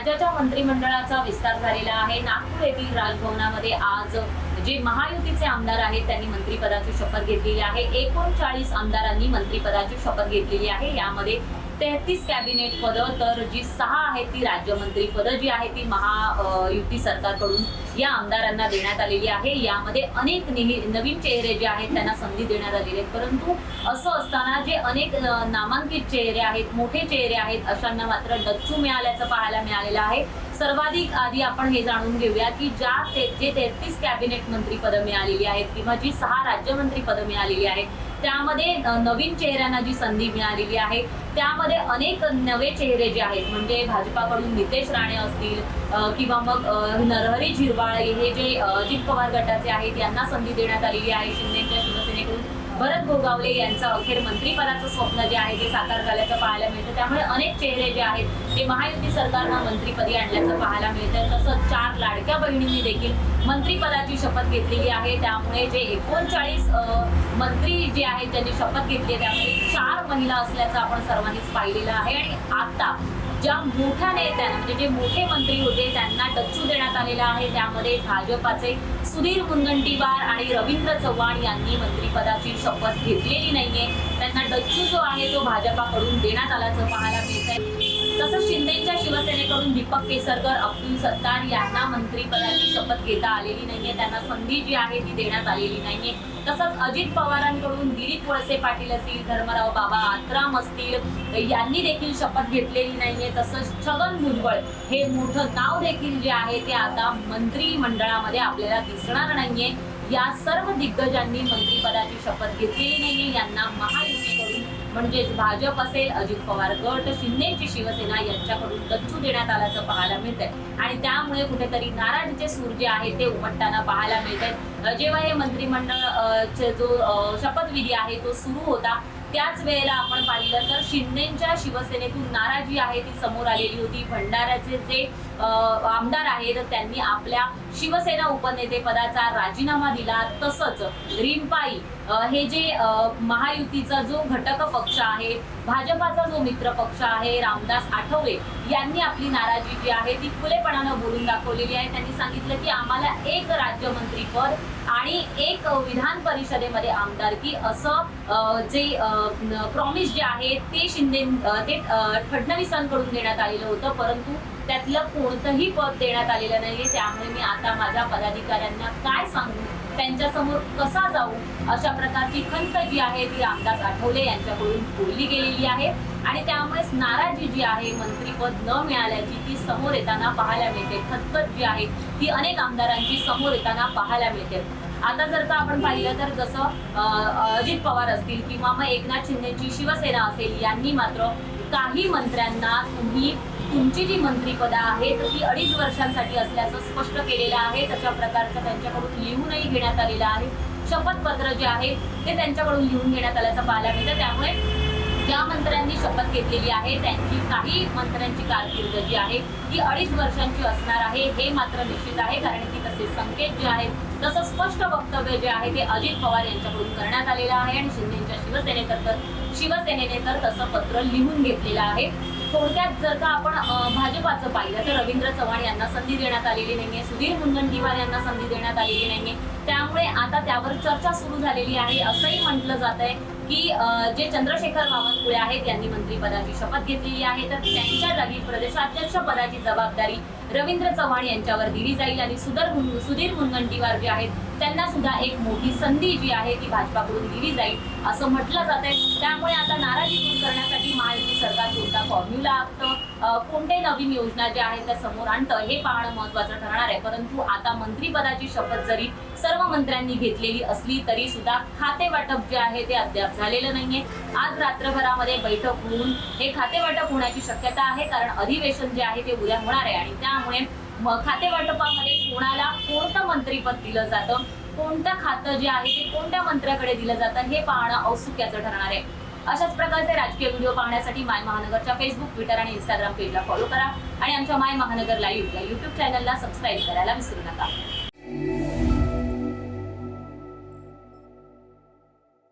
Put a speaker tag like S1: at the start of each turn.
S1: राज्याच्या मंत्रिमंडळाचा विस्तार झालेला आहे. नागपूर येथील राजभवनामध्ये आज जे महायुतीचे आमदार आहेत त्यांनी मंत्रिपदाची शपथ घेतलेली आहे. एकोणचाळीस आमदारांनी मंत्रिपदाची शपथ घेतलेली आहे. यामध्ये तेहतीस कॅबिनेट पदं तर जी सहा आहेत ती राज्यमंत्री पदं जी आहे ती महायुती सरकारकडून या आमदारांना देण्यात आलेली आहे. यामध्ये अनेक नवीन चेहरे जे आहेत त्यांना संधी देण्यात आलेली आहे परंतु असं असताना जे अनेक नामांकित चेहरे आहेत मोठे चेहरे आहेत अशांना मात्र डच्चू मिळाल्याचं पाहायला मिळालेलं आहे. सर्वाधिक आधी आपण हे जाणून घेऊया की ज्या ते जे तेहतीस कॅबिनेट मंत्री पदं मिळालेली आहेत किंवा जी सहा राज्यमंत्री पदं मिळालेली आहेत त्यामध्ये नवीन चेहऱ्यांना जी संधी मिळालेली आहे त्यामध्ये अनेक नवे चेहरे जे आहेत म्हणजे भाजपाकडून नितेश राणे असतील किंवा मग नरहरी झिरवाळ हे जे अजित पवार गटाचे आहेत यांना संधी देण्यात आलेली आहे शिंदेच्या शिवसेनेकडून. भरत गोगावले यांचं अखेर मंत्रीपदाचं स्वप्न जे आहे ते साकार झाल्याचं पाहायला मिळतं. त्यामुळे अनेक चेहरे जे आहेत ते महायुती सरकारनं मंत्रीपदी आणल्याचं पाहायला मिळतं. तसंच चार लाडक्या बहिणींनी देखील मंत्रीपदाची शपथ घेतलेली आहे. त्यामुळे जे एकोणचाळीस मंत्री जे आहेत त्यांनी शपथ घेतली आहे. त्यामध्ये चार महिला असल्याचं आपण सर्वांनीच पाहिलेलं आहे. आणि आता ज्या मोठ्या नेत्यांना म्हणजे जे मोठे मंत्री होते त्यांना डच्चू देण्यात आलेला आहे. त्यामध्ये भाजपाचे सुधीर मुनगंटीवार आणि रवींद्र चव्हाण यांनी मंत्रिपदाची शपथ घेतलेली नाहीये. त्यांना डच्चू जो आहे तो भाजपाकडून देण्यात आल्याचं पाहायला मिळतंय. तसंच शिंदेच्या शिवसेनेकडून दीपक केसरकर अब्दुल सत्तार यांना मंत्रीपदाची शपथ घेता आलेली नाहीये. त्यांना संधी जी आहे ती देण्यात आलेली नाहीये. तसंच अजित पवारांकडून दिलीप वळसे पाटील असतील धर्मराव बाबा आत्राम असतील यांनी देखील शपथ घेतलेली नाहीये. तसंच छगन भुजबळ हे मोठं नाव देखील जे आहे ते आता मंत्रिमंडळामध्ये आपल्याला दिसणार नाहीये. या सर्व दिग्गजांनी मंत्रिपदाची शपथ घेतलेली नाहीये. यांना महायुतीकडून म्हणजेच भाजप असेल अजित पवार गट शिंदेची शिवसेना यांच्याकडून डच्चू देण्यात आल्याचं पाहायला मिळतंय. आणि त्यामुळे कुठेतरी नाराजीचे सूर जे आहे ते उमटताना पाहायला मिळत आहेत जेव्हा हे मंत्रिमंडळ चे जो शपथविधी आहे तो सुरू होता त्याच वेळेला आपण पाहिलं तर शिंदेच्या शिवसेनेतून नाराजी आहे ती समोर आलेली होती. भंडाऱ्याचे जे आमदार आहेत त्यांनी आपल्या शिवसेना उपनेते पदाचा राजीनामा दिला. तसंच रिंपाई हे जे महायुतीचा जो घटक पक्ष आहे भाजपाचा जो मित्र पक्ष आहे रामदास आठवले यांनी आपली नाराजी जी आहे ती खुलेपणानं बोलून दाखवलेली आहे. त्यांनी सांगितलं की आम्हाला एक राज्यमंत्री पद आणि एक विधान परिषदेमध्ये आमदारकी असं जे प्रॉमिस जे आहे ते शिंदे ते फडणवीसांकडून देण्यात आलेलं होतं परंतु त्यातलं कोणतंही पद देण्यात आलेलं नाही त्यामुळे मी आता माझ्या पदाधिकाऱ्यांना काय सांगू? त्यांच्यासमोर कसा जाऊ अशा प्रकारची खंत जी आहे ती रामदास आठवले यांच्याकडून बोलली गेलेली आहे. आणि त्यामुळेच नाराजी जी आहे मंत्रीपद न मिळाल्याची ती समोर येताना पाहायला मिळते. खतखत जी आहे ती अनेक आमदारांची समोर येताना पाहायला मिळते. आता जर का आपण पाहिलं तर जसं अजित पवार असतील किंवा मग एकनाथ शिंदेची शिवसेना असेल यांनी मात्र काही मंत्र्यांना तुम्ही तुमची जी मंत्रिपदं आहेत ती अडीच वर्षांसाठी असल्याचं स्पष्ट केलेलं आहे. तशा प्रकारचं त्यांच्याकडून लिहूनही घेण्यात आलेलं आहे. शपथपत्र जे आहे ते त्यांच्याकडून लिहून घेण्यात आल्याचं पाहायला मिळतं. त्यामुळे ज्या मंत्र्यांनी शपथ घेतलेली आहे त्यांची काही मंत्र्यांची कारकीर्द जी आहे ती अडीच वर्षांची असणार आहे हे मात्र निश्चित आहे कारण की तसे संकेत जे आहेत तसं स्पष्ट वक्तव्य जे आहे ते अजित पवार यांच्याकडून करण्यात आलेलं आहे आणि शिंदेच्या शिवसेनेतर तर शिवसेनेने तर तसं पत्र लिहून घेतलेलं आहे. थोडक्यात जर का आपण भाजपाचं पाहिलं तर रवींद्र चव्हाण यांना संधी देण्यात आलेली नाहीये सुधीर मुनगंटीवार यांना संधी देण्यात आलेली नाहीये. त्यामुळे आता त्यावर चर्चा सुरू झालेली आहे असंही म्हटलं जात आहे की जे चंद्रशेखर बावनकुळे आहेत यांनी मंत्रिपदाची शपथ घेतलेली आहे. तर त्यांच्या जागी प्रदेशाध्यक्ष पदाची जबाबदारी रवींद्र चव्हाण यांच्यावर दिली जाईल आणि सुधर सुधीर मुनगंटीवार जे आहेत त्यांना सुद्धा एक मोठी संधी जी आहे ती भाजपाकडून दिली जाईल असं म्हटलं जात आहे. त्यामुळे आता नाराजी दूर करण्यासाठी महायुती सरकार कोणता फॉर्म्युला आखतं. कोणते नवीन योजना ज्या आहेत त्या समोर आणतं हे पाहणं महत्वाचं ठरणार आहे. परंतु आता मंत्रिपदाची शपथ जरी सर्व मंत्र्यांनी घेतलेली असली तरी सुद्धा खाते वाटप जे आहे ते अद्याप झालेलं नाहीये. आज रात्रभरामध्ये बैठक होऊन हे खाते वाटप होण्याची शक्यता आहे कारण अधिवेशन जे आहे ते उद्या होणार आहे. आणि त्या त्यामुळे खाते वाटपामध्ये कोणाला कोणतं मंत्रीपद दिलं जातं कोणतं खातं जे आहे ते कोणत्या मंत्र्याकडे दिलं जातं हे पाहणं औत्सुक्याचं ठरणार आहे. अशाच प्रकारचे राजकीय व्हिडिओ पाहण्यासाठी माय महानगरच्या फेसबुक ट्विटर आणि इंस्टाग्राम पेजला फॉलो करा. आणि आमच्या माय महानगर लाईव्ह या युट्यूब चॅनलला सबस्क्राईब करायला विसरू नका.